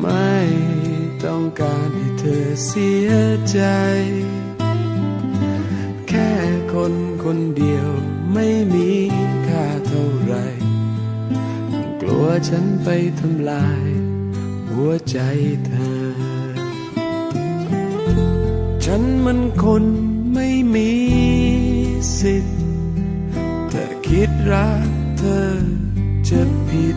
ไม่ต้องการให้เธอเสียใจ แค่คนคนเดียวไม่มีค่าเท่าไร กลัวฉันไปทำลาย หัวใจเธอ ฉันมันคนไม่มีสิทธิ์ถ้าคิดรักเธอจะผิด